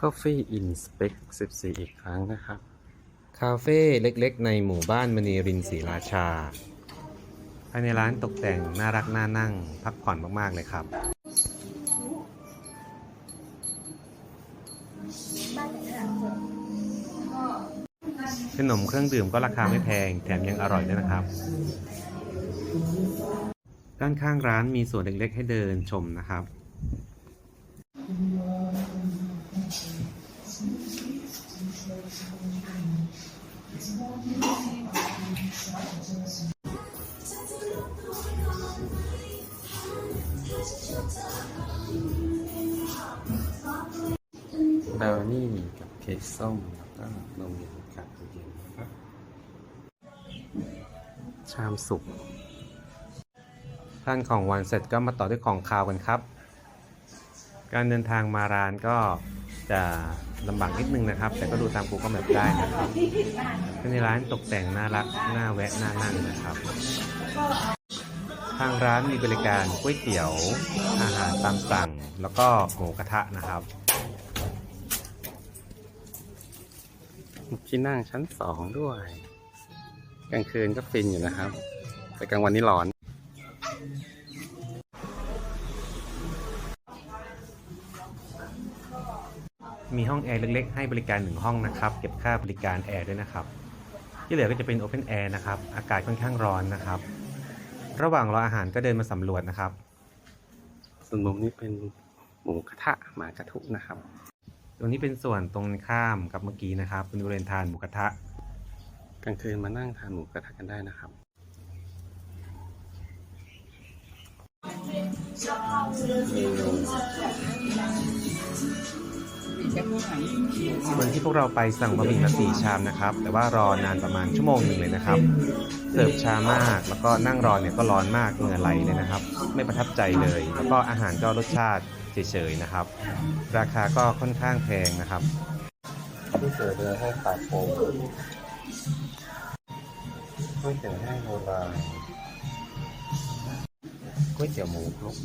Coffee in Spec 14 อีกครั้งนะครับ คาเฟ่เล็กๆ ในหมู่บ้านมณีรินศรีราชา ภายในร้านตกแต่งน่ารักน่านั่งพักผ่อนมาก ๆ เลยครับ ขนมเครื่องดื่มก็ราคาไม่แพง แถมยังอร่อยด้วยนะครับ ด้านข้างร้านมีสวนเล็กๆ ให้เดินชมนะครับ บราวนี่กับเค้กส้มแล้วก็นมเย็นกับเย็นนะครับชามสุกท่านของหวานเสร็จก็มาต่อด้วยของคาวกันครับ การเดินทางมาร้านก็จะลำบากนิดนึงนะครับ แต่ก็ดูตาม Google Map ได้นะครับในร้านตกแต่งน่ารักน่าแวะน่านั่งนะครับ ทางร้านมีบริการก๋วยเตี๋ยว อาหารตามสั่ง แล้วก็หมูกระทะนะครับที่นั่งชั้นสองด้วย กลางคืนก็ฟินอยู่นะครับ แต่กลางวันนี่ร้อน มีห้องแอร์เล็กๆ ให้บริการหนึ่งห้องนะครับ เก็บค่าบริการแอร์ด้วยนะครับ ที่เหลือก็จะเป็น Open Air นะครับ อากาศค่อนข้างร้อนนะครับ ระหว่างรออาหารก็เดินมาสำรวจนะครับ ส่วนมุมนี้เป็นหมูกระทะหมากระทุนะครับ ตรงนี้เป็นส่วนตรงข้ามกับเมื่อกี้นะครับ เป็นบริเวณทานหมูกระทะกลางคืนมานั่งทานหมูกระทะกันได้นะครับ วันที่พวกเราไปสั่งบะหมี่มาสี่ชามนะครับ แต่ว่ารอนานประมาณชั่วโมงหนึ่งเลยนะครับเสิร์ฟช้ามากแล้วก็นั่งรอเนี่ยก็ร้อนมากเหงื่อไหลเลยนะครับ ไม่ประทับใจเลย แล้วก็อาหารก็รสชาติเฉยๆนะครับ ราคาก็ค่อนข้างแพงนะครับที่เสือเรือให้ปากโป่งก๋วยเตี๋ยวแห้งโบราณก๋วยเตี๋ยวหมูครก